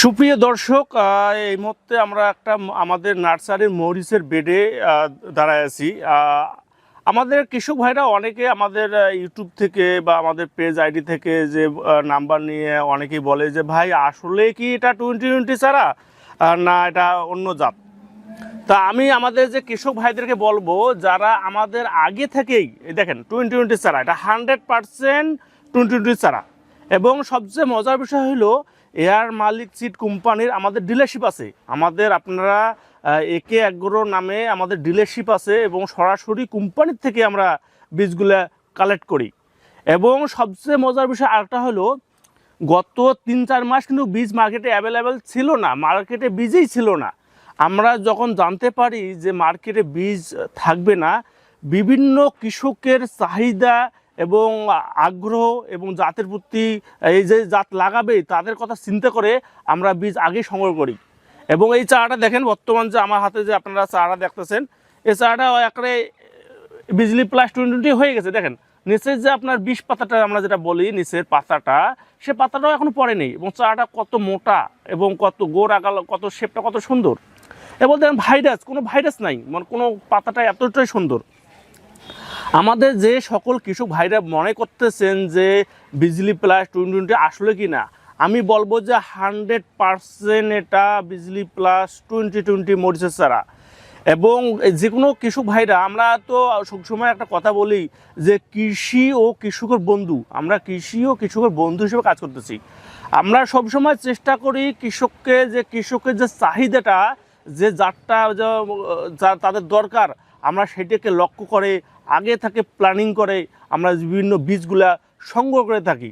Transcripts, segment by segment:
সুপ্রিয় দর্শক এই মুহূর্তে আমরা একটা আমাদের নার্সারির মরিচের বেডে দাঁড়ায় আছি। আমাদের কৃষক ভাইরা অনেকে আমাদের ইউটিউব থেকে বা আমাদের পেজ আইডি থেকে যে নাম্বার নিয়ে অনেকেই বলে যে, ভাই, আসলে কি এটা টোয়েন্টি টোয়েন্টি ছাড়া? না, এটা অন্য জাত। তা আমি আমাদের যে কৃষক ভাইদেরকে বলব, যারা আমাদের আগে থেকেই দেখেন টোয়েন্টি টোয়েন্টি ছাড়া, এটা হান্ড্রেড পার্সেন্ট টোয়েন্টি টোয়েন্টি ছাড়া। এবং সবচেয়ে মজার বিষয় হলো এয়ার মালিক সিড কোম্পানির আমাদের ডিলারশিপ আছে। আমাদের আপনারা একে এগ্রো নামে আমাদের ডিলারশিপ আছে এবং সরাসরি কোম্পানির থেকে আমরা বীজগুলা কালেক্ট করি। এবং সবচেয়ে মজার বিষয় আরেকটা হলো গত তিন চার মাস কিন্তু বীজ মার্কেটে অ্যাভেলেবেল ছিল না, মার্কেটে বীজই ছিল না। আমরা যখন জানতে পারি যে মার্কেটে বীজ থাকবে না, বিভিন্ন কৃষকের চাহিদা এবং আগ্রহ এবং জাতের প্রতি, এই যে জাত লাগাবে, তাদের কথা চিন্তা করে আমরা বীজ আগেই সংগ্রহ করি। এবং এই চারাটা দেখেন বর্তমান যে আমার হাতে যে আপনারা চারা দেখতেছেন, এই চারাটা একবারে বিজলি প্লাস টোয়েন্টি টোয়েন্টি হয়ে গেছে, দেখেন। নিচের যে আপনার বিষ পাতাটা আমরা যেটা বলি, নিচের পাতাটা, সে পাতাটাও এখনও পড়ে নেই এবং চারাটা কত মোটা এবং কত গোড় আগাল কত শেপটা কত সুন্দর। এবং দেখেন ভাইরাস কোনো ভাইরাস নাই মানে কোনো পাতাটা এতটাই সুন্দর। আমাদের যে সকল কৃষক ভাইরা মনে করতেছেন যে বিজলি প্লাস টোয়েন্টি টোয়েন্টি আসলে কি না, আমি বলব যে হান্ড্রেড পারসেন্ট এটা বিজলি প্লাস টোয়েন্টি টোয়েন্টি মরিচের ছাড়া। এবং যে কোনো কৃষক ভাইরা, আমরা তো সবসময় একটা কথা বলি যে কৃষি ও কৃষকের বন্ধু, আমরা কৃষি ও কৃষকের বন্ধু হিসেবে কাজ করতেছি। আমরা সবসময় চেষ্টা করি কৃষককে, যে কৃষকের যে চাহিদাটা, যে জাতটা, যা- যা তাদের দরকার, আমরা সেটাকে লক্ষ্য করে আগে থাকে প্ল্যানিং করে আমরা বিভিন্ন বীজগুলা সংগ্রহ করে থাকি।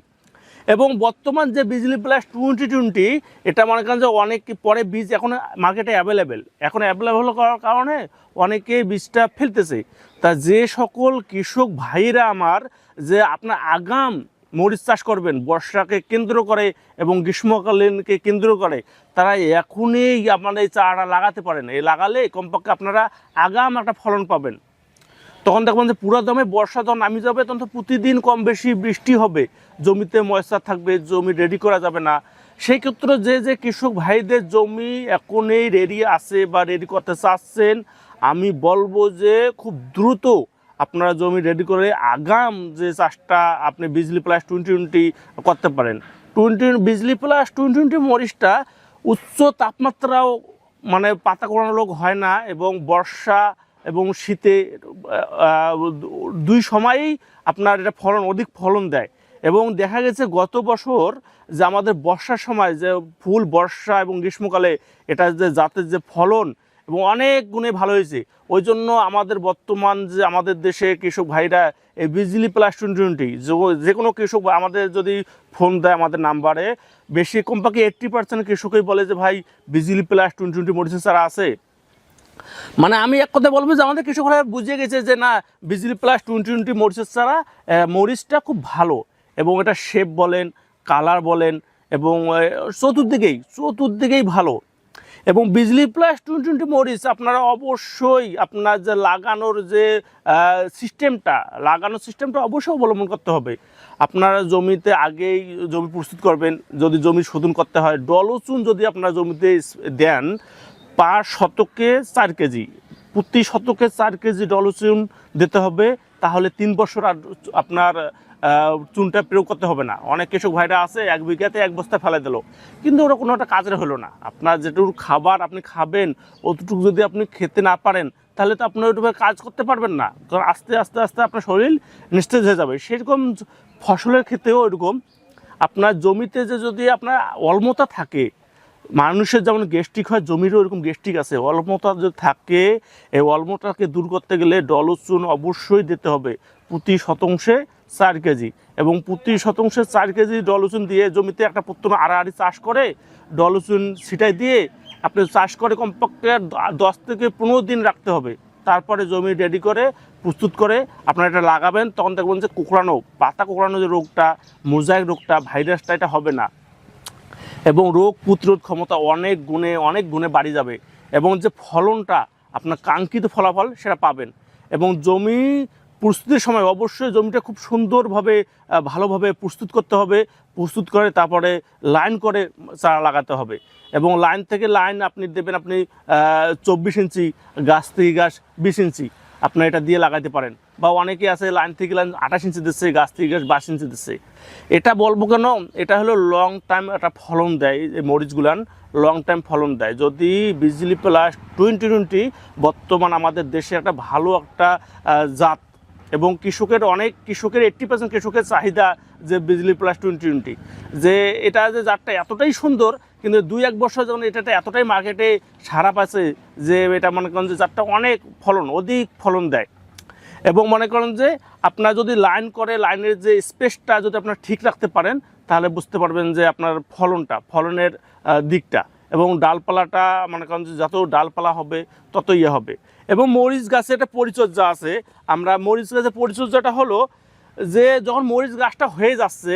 এবং বর্তমান যে বিজলি প্লাস টোয়েন্টি টোয়েন্টি এটা মনে করেন যে অনেক পরে বীজ এখন মার্কেটে অ্যাভেলেবেল এখন অ্যাভেলেবেল করার কারণে অনেকে বীজটা ফেলতেছে। তা যে সকল কৃষক ভাইরা আমার যে আপনার আগাম মরিচ চাষ করবেন, বর্ষাকে কেন্দ্র করে এবং গ্রীষ্মকালীনকে কেন্দ্র করে, তারা এখনই আপনারা এই চারা লাগাতে পারেন। এই লাগালে কমপক্ষে আপনারা আগাম একটা ফলন পাবেন। তখন দেখবেন যে পুরো দমে বর্ষা যখন নামি যাবে, তখন তো প্রতিদিন কম বেশি বৃষ্টি হবে। জমিতে ময়সা থাকবে, জমি রেডি করা যাবে না। সেই ক্ষেত্রে যে যে কৃষক ভাইদের জমি এখনই রেডি আছে বা রেডি করতে চাচ্ছেন, আমি বলব যে খুব দ্রুত আপনারা জমি রেডি করে আগাম যে চাষটা আপনি বিজলি প্লাস টোয়েন্টি টোয়েন্টি করতে পারেন। Twenty Bijli plus twenty twenty মরিচটা উচ্চ তাপমাত্রাও মানে পাতা কোড়ানো লোক হয় না এবং বর্ষা এবং শীতে দুই সময়েই আপনার এটা ফলন, অধিক ফলন দেয়। এবং দেখা গেছে গত বছর যে আমাদের বর্ষার সময় যে ফুল বর্ষা এবং গ্রীষ্মকালে এটা যে জাতের যে ফলন এবং অনেক গুণে ভালো হয়েছে। ওই জন্য আমাদের বর্তমান যে আমাদের দেশে কৃষক ভাইরা এই বিজলি প্লাস টোয়েন্টি টোয়েন্টি যে কোনো কৃষক আমাদের যদি ফোন দেয় আমাদের নাম্বারে বেশি কমপক্ষে এইট্টি পার্সেন্ট কৃষকই বলে যে, ভাই, বিজলি প্লাস টোয়েন্টি টোয়েন্টি মরিচের ছাড়া আছে। মানে আমি এক কথা বলব যে আমাদের কৃষকরা বুঝে গেছে যে না বিজলি প্লাস টোয়েন্টি টোয়েন্টি মরিচের আহ, মরিচটা খুব ভালো এবং এটা শেপ বলেন কালার বলেন এবং চতুর্দিকেই চতুর্দিকেই ভালো। এবং বিজলি প্লাস টোয়েন্টি টোয়েন্টি মরিচ আপনারা অবশ্যই আপনার যে লাগানোর যে সিস্টেমটা লাগানোর সিস্টেমটা অবশ্যই অবলম্বন করতে হবে। আপনারা জমিতে আগেই জমি প্রস্তুত করবেন যদি জমি শোধন করতে হয় ডলচুন যদি আপনারা জমিতে দেন পার শতকে চার কেজি, প্রতি শতকে চার কেজি ডলচুন দিতে হবে, তাহলে তিন বছর আর আপনার চুনটা প্রয়োগ করতে হবে না। অনেক কৃষক ভাইরা আছে, এক বিঘাতে এক বস্তা ফেলে দিল। কিন্তু ওরা কোনো একটা কাজের হলো না। আপনার যেটুকু খাবার আপনি খাবেন, অতটুকু যদি আপনি খেতে না পারেন, তাহলে তো আপনি ওইটুকু কাজ করতে পারবেন না। কারণ আস্তে আস্তে আস্তে আপনার শরীর নিস্তেজ হয়ে যাবে। সেরকম ফসলের ক্ষেত্রেও এরকম আপনার জমিতে যে যদি আপনার অলমতা থাকে মানুষের যেমন গ্যাস্ট্রিক হয়, জমিরও এরকম গ্যাস্ট্রিক আছে। অলমতা যদি থাকে, এই অলমতাকে দূর করতে গেলে ডলচুন অবশ্যই দিতে হবে প্রতি শতাংশে চার কেজি। এবং প্রতি শতাংশে চার কেজি ডলচুন দিয়ে জমিতে একটা প্রথমে আড়াআড়ি চাষ করে, ডলচুন ছিটাই দিয়ে আপনি চাষ করে কমপক্ষে দশ থেকে পনেরো দিন রাখতে হবে। তারপরে জমি রেডি করে, প্রস্তুত করে আপনারা এটা লাগাবেন, তখন দেখবেন যে কুকড়ানো, পাতা কুকড়ানো যে রোগটা, মোজাইক রোগটা ভাইরাসটা এটা হবে না। এবং রোগ প্রতিরোধ ক্ষমতা অনেক গুণে অনেক গুণে বাড়ি যাবে। এবং যে ফলনটা, আপনার কাঙ্ক্ষিত ফলাফল সেটা পাবেন। এবং জমি প্রস্তুতির সময় অবশ্যই জমিটা খুব সুন্দরভাবে ভালোভাবে প্রস্তুত করতে হবে। প্রস্তুত করে তারপরে লাইন করে চারা লাগাতে হবে। এবং লাইন থেকে লাইন আপনি দেবেন আপনি চব্বিশ ইঞ্চি, গাছ থেকে গাছ বিশ ইঞ্চি। আপনার এটা দিয়ে লাগাতে পারেন। বা অনেকে আছে লাইন থেকে লাইন আঠাশ ইঞ্চি দিচ্ছে, গাছ থেকে গাছ বাইশ ইঞ্চি দিচ্ছে। এটা বলব কেন? এটা হলো লং টাইম একটা ফলন দেয়, এই মরিচগুলান লং টাইম ফলন দেয়। যদি বিজলি প্লাস টোয়েন্টি টোয়েন্টি বর্তমান আমাদের দেশে একটা ভালো একটা জাত এবং কৃষকের অনেক কৃষকের এইট্টি পার্সেন্ট কৃষকের চাহিদা যে বিজলি প্লাস টোয়েন্টি টোয়েন্টি যে এটা যে জাতটা এতটাই সুন্দর, কিন্তু দুই এক বছর যখন এটাতে এতটাই মার্কেটে সারা পাচ্ছে যে এটা মনে করেন যে জাতটা অনেক ফলন, অধিক ফলন দেয়। এবং মনে করেন যে আপনার যদি লাইন করে লাইনের যে স্পেসটা যদি আপনার ঠিক রাখতে পারেন, তাহলে বুঝতে পারবেন যে আপনার ফলনটা, ফলনের দিকটা এবং ডালপালাটা মনে করেন যে যত ডালপালা হবে তত ইয়ে হবে। এবং মরিচ গাছে একটা পরিচর্যা আছে। আমরা মরিচ গাছের পরিচর্যাটা হলো যে যখন মরিচ গাছটা হয়ে যাচ্ছে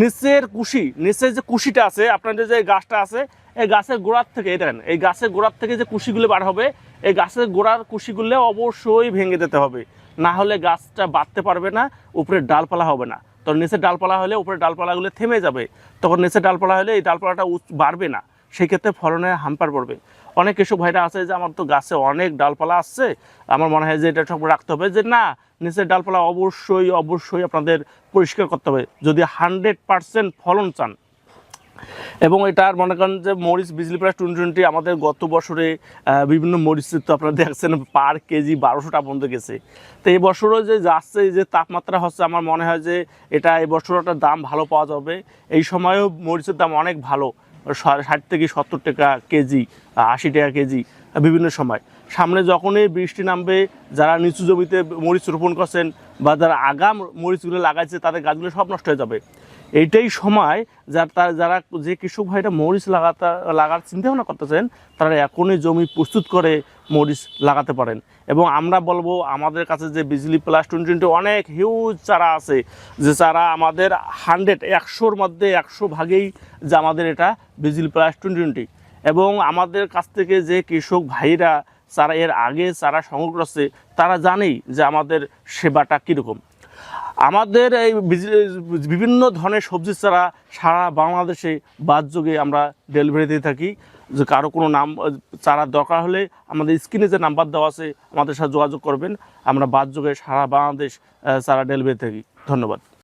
নিচের কুশি, নিচের যে কুশিটা আছে, আপনাদের যে গাছটা আছে, এই গাছের গোড়ার থেকে, এই দেখেন, এই গাছের গোড়ার থেকে যে কুশিগুলো বার হবে, এই গাছের গোড়ার কুশিগুলো অবশ্যই ভেঙে দিতে হবে। না হলে গাছটা বাড়তে পারবে না উপরে ডালপালা হবে না। তখন নিচের ডালপালা হলে উপরে ডালপালাগুলো থেমে যাবে। তখন নিচের ডালপালা হলে এই ডালপালাটা বাড়বে না। সেই ক্ষেত্রে ফলনে হাম্পার পড়বে। অনেক কৃষক ভাইরা আছে যে আমার তো গাছে অনেক ডালপালা আসছে, আমার মনে হয় যে এটা সব রাখতে হবে যে না, নিচের ডালপালা অবশ্যই অবশ্যই আপনাদের পরিষ্কার করতে হবে। যদি হান্ড্রেড পার্সেন্ট ফলন চান, এবং এটার মনে করেন যে মরিচ বিজলি প্লাস টোয়েন্টি টোয়েন্টি আমাদের গত বছরে বিভিন্ন মরিচের তো আপনারা দেখছেন, পার কেজি বারোশো টাকা পর্যন্ত গেছে। তো এই বছরও যে যাচ্ছে যে তাপমাত্রা হচ্ছে, আমার মনে হয় যে এটা এই বছর একটা দাম ভালো পাওয়া যাবে। এই সময়ও মরিচের দাম অনেক ভালো। ষাট থেকে সত্তর টাকা কেজি আশি টাকা কেজি বিভিন্ন সময়। সামনে যখনই বৃষ্টি নামবে, যারা নিচু জমিতে মরিচ রোপণ করছেন বা যারা আগাম মরিচগুলো লাগাইছে, তাদের গাছগুলো সব নষ্ট হয়ে যাবে। এইটাই সময় যার তার যারা যে কৃষক ভাইরা মরিচ লাগাতে, লাগার চিন্তা ভাবনা করতেছেন, তারা এখনই জমি প্রস্তুত করে মরিচ লাগাতে পারেন। এবং আমরা বলব, আমাদের কাছে যে বিজলি প্লাস টোয়েন্টি টোয়েন্টি অনেক হিউজ চারা আছে, যে চারা আমাদের হান্ড্রেড একশোর মধ্যে একশো ভাগেই যে আমাদের এটা বিজলি প্লাস টোয়েন্টি টোয়েন্টি এবং আমাদের কাছ থেকে যে কৃষক ভাইরা চারা এর আগে চারা সংগ্রহ করছে, তারা জানেই যে আমাদের সেবাটা কীরকম। আমাদের এই বিভিন্ন ধরনের সবজি চারা সারা বাংলাদেশে বাদযোগে আমরা ডেলিভারি দিয়ে থাকি। যে কারও কোনো নাম চারা দরকার হলে আমাদের স্ক্রিনে যে নাম্বার দেওয়া আছে, আমাদের সাথে যোগাযোগ করবেন। আমরা বাদযোগে সারা বাংলাদেশ চারা ডেলিভারি থাকি। ধন্যবাদ।